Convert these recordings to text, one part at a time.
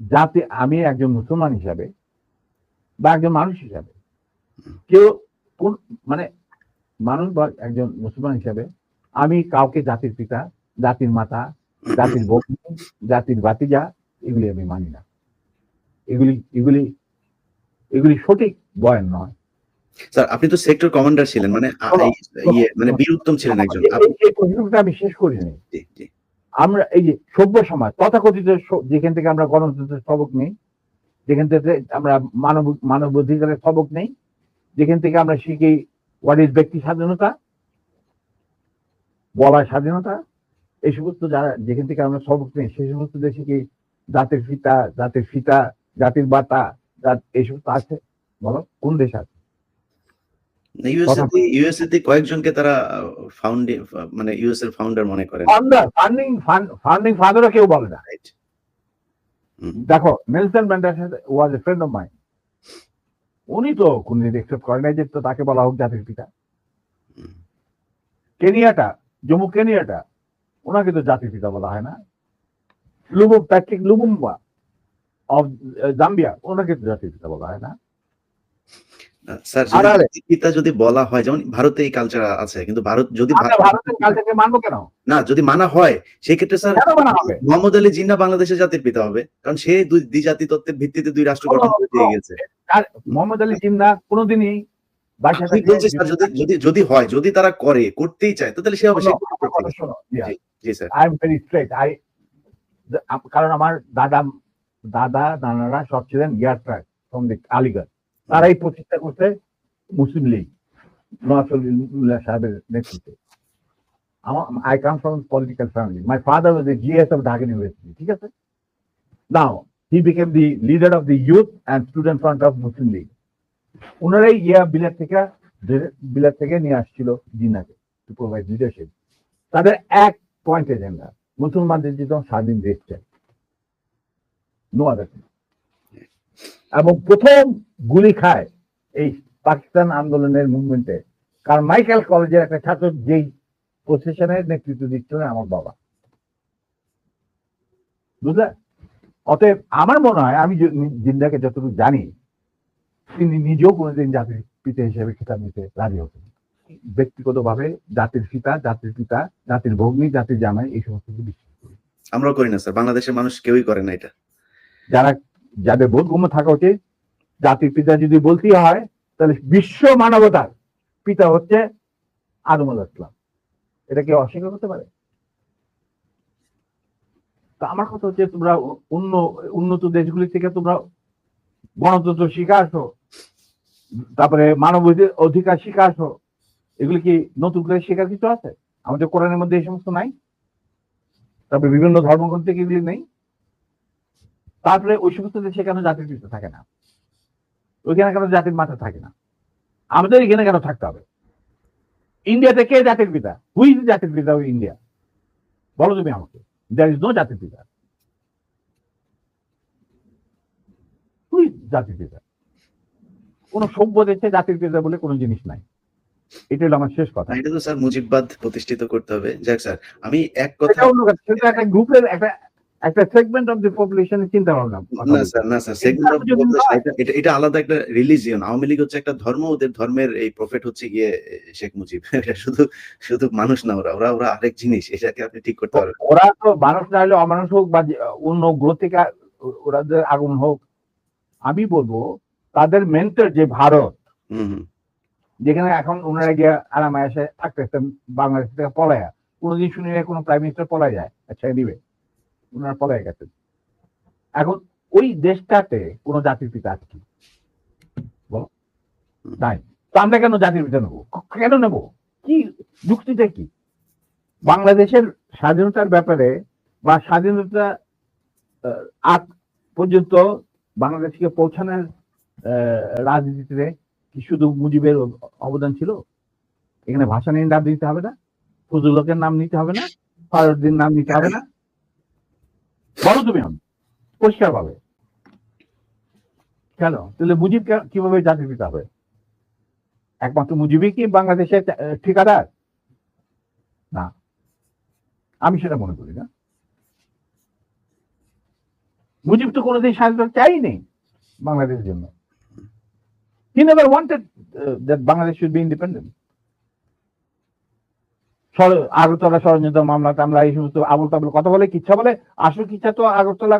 যাতে আমি একজন মুসলমান হিসাবে বা একজন মানুষ হিসাবে কেউ কোন মানে মানুষ বা একজন মুসলমান হিসাবে আমি কাউকে জাতির পিতা জাতির মাতা জাতির ভগ্নী জাতির বাতিজা এগুলি আমি মানি না। এগুলি এগুলি এগুলি সঠিক বয়ান নয়। স্যার আপনি তো সেক্টর কমান্ডার ছিলেন মানে ইয়ে মানে বীর উত্তম ছিলেন একজন। আমি শেষ করিনি। আমরা, এই যে সভ্য সমাজ, তথাকথিত যেখান থেকে আমরা গণতন্ত্রের সবক নেই, যেখান থেকে আমরা মানব মানব অধিকারের সবক নেই, যেখান থেকে আমরা শিখি হোয়াট ইজ ব্যক্তি স্বাধীনতা, বলার স্বাধীনতা, এই সমস্ত যারা, যেখান থেকে আমরা সবক নেই, সেই সমস্ত দেশে কি জাতির ফিতা জাতির ফিতা জাতির বাতা এই সমস্ত আছে? বলো, কোন দেশ আছে? কয়েকজনকে তারা ফাউন্ডে মানে ইউএস এর ফাউন্ডার মনে করেন। ফান্ডার ফান্ডিং ফান্ডিং ফাদারও কেউ বলে না। দেখো Nelson Mandela was a friend of mind উনি তো কোনদিন একসেপ্ট করেন নাই যে তো তাকে বলা হোক জাতির পিতা। কেনিয়াটা জম্মু কেনিয়াটা ওনাকে তো জাতির পিতা বলা হয় না। লুবুম প্যাট্রিক লুবুম্বা অফ জাম্বিয়া ওনাকে তো জাতির পিতা বলা হয় না। স্যার যদি বলা হয় যেমন ভারতে এই কালচার আছে কিন্তু ভারত যদি মানবো কেন? না যদি মানা হয় সেই ক্ষেত্রে স্যার মোহাম্মদ আলী জিন্না বাংলাদেশের জাতির পিতা হবে কারণ সে দুই দ্বিজাতি তত্ত্বের ভিত্তিতে দুই রাষ্ট্র গঠন গেছে। আর মোহাম্মদ আলী জিন্না কোনোদিনই যদি হয় তারা করে করতেই চায় তো তাহলে সে হবে সে করতে পারে। জি sir. I am very straight I কারণ আমার দাদা দাদা নানারা সব ছিলেন গিয়ার ট্রাক ফ্রম আলিগড় তারাই প্রতিষ্ঠা করতে মুসলিম লীগ নওয়াজুল্লাহ সাহেবের নেতৃত্বে। I come from political family my father was GS of Dhaka university ঠিক আছে? Now he became the leader of the youth and student front of Muslim League ওনারাই ইয়া বিলেট থেকে বিলেট থেকে নিয়ে আসছিল জিনাকে টু প্রোভাইড লিডারশিপ তাদের এক পয়েন্ট এজেন্ডা মুসলমানদের যেন স্বাধীন দেশ চাই। নো আদার এবং প্রথম গুলি খায় এই পাকিস্তান আন্দোলনের মুভমেন্টে কারণ মাইকেল কলেজের একটা ছাত্র যেই প্রসেশনের নেতৃত্ব দিচ্ছিল আমার বাবা। বুঝলে? অতএব আমার মনে হয় আমি জিন্দাকে যতটুকু জানি তিনি নিজেও কোনোদিন জাতির পিতা হিসেবে খেতাব নিতে রাজি হতেন ব্যক্তিগতভাবে জাতির পিতা জাতির পিতা জাতির ভগ্নী জাতির জামাই এই সমস্ত কিছু বিশ্বাস করি। আমরাও করি না স্যার। বাংলাদেশের মানুষ কেউই করে না এটা। যারা যাদের বোধগম্য থাকা উচিত, জাতির পিতা যদি বলতেই হয়, তাহলে বিশ্ব মানবতার পিতা হচ্ছে আদম আলাহ ইসলাম। এটা কেউ অস্বীকার করতে পারে? তা আমার কথা হচ্ছে তোমরা অন্য, উন্নত দেশগুলি থেকে তোমরা গণতন্ত্র শিখে আসো, তারপরে মানব অধি- অধিকার শিখে আসো। এগুলি কি নতুন করে শেখার কিছু আছে? আমাদের কোরআনের মধ্যে এই সমস্ত নাই? তারপরে বিভিন্ন ধর্মগ্রন্থ এগুলি নেই? তারপরে ওই সমস্ত দেশে কেন জাতির পিতা থাকে না ওইখানে কেন জাতির মাথা থাকে না? আমাদের এখানে কেন থাকতে হবে? ইন্ডিয়াতে কে জাতির পিতা? হুই জাতির পিতা ওই ইন্ডিয়া বলো তুমি আমাকে। দ্যার ইজ নো জাতির পিতা। হুই জাতির পিতা? কোন সভ্য দেশে জাতির পিতা বলে কোনো জিনিস নাই। এটা হলো আমার শেষ কথা। এটা তো স্যার মুজিববাদ প্রতিষ্ঠিত করতে হবে। যাক স্যার আমি এক কথা অন্য কথা। সেটা একটা গ্রুপের একটা একটা সেগমেন্ট অফ দি পপুলেশনের চিন্তা ভাবনা না স্যার না স্যার সেগুলো যদি নয়। এটা এটা আলাদা একটা রিলিজিয়ন আওয়ামী লীগ হচ্ছে একটা ধর্ম ওদের ধর্মের এই প্রফেট হচ্ছে গিয়ে শেখ মুজিব। এটা শুধু শুধু মানুষ না ওরা ওরা ওরা আরেক জিনিস এটাকে আপনি ঠিক করতে পারবেন। ওরা তো মানুষ না হলে অমানুষ হোক বা অন্য গ্রহ থেকে ওরাদের আগুন হোক আমি বলব তাদের মেন্টর যে ভারত যেখানে এখন ওনারা গিয়ে আরামে এসে থাকতেছেন বাংলাদেশ থেকে পলায়া। কোনোদিন শুনি কোনো প্রাইম মিনিস্টার পলাই যায় আচ্ছা দিবে ওনারা পলাই গেছেন। এখন ওই দেশটাতে কোনো জাতির পিতা আছে কি? বলো। নাই। তো আমরা কেন জাতির পিতা নেব? কেন নেব? কি যুক্তিটা কি? বাংলাদেশের স্বাধীনতার ব্যাপারে বা স্বাধীনতা আগ পর্যন্ত বাংলাদেশকে পৌঁছানোর রাজনীতিতে কি শুধু মুজিবের অবদান ছিল? এখানে ভাষা নিয়ে নাম দিতে হবে না। ফজলকের নাম নিতে হবে না। ফারুদ্দিন নাম নিতে হবে না। বলো তুমি আমি পরিষ্কার পাবে কেন? তাহলে মুজিব কীভাবে জাতির পিতা হবে? একমাত্র মুজিবই কি বাংলাদেশের ঠিকাদার? না। আমি সেটা মনে করি না। মুজিব তো কোনোদিন স্বাধীনতা চাইনি বাংলাদেশের জন্য। He never wanted that Bangladesh should be independent Agartala ষড়যন্ত্র মামলা টামলা, এই সমস্ত আবল তাবল কথা বলে, কিচ্ছা বলে, আসল কিচ্ছা তো আগরতলা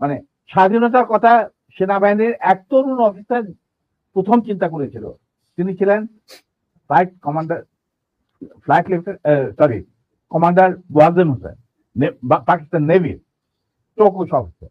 মানে স্বাধীনতার কথা সেনাবাহিনীর এক তরুণ অফিসার প্রথম চিন্তা করেছিল। তিনি ছিলেন flight commander flight sorry commander Wajen Hossain Pakistan নেভির চৌকুশ অফিসার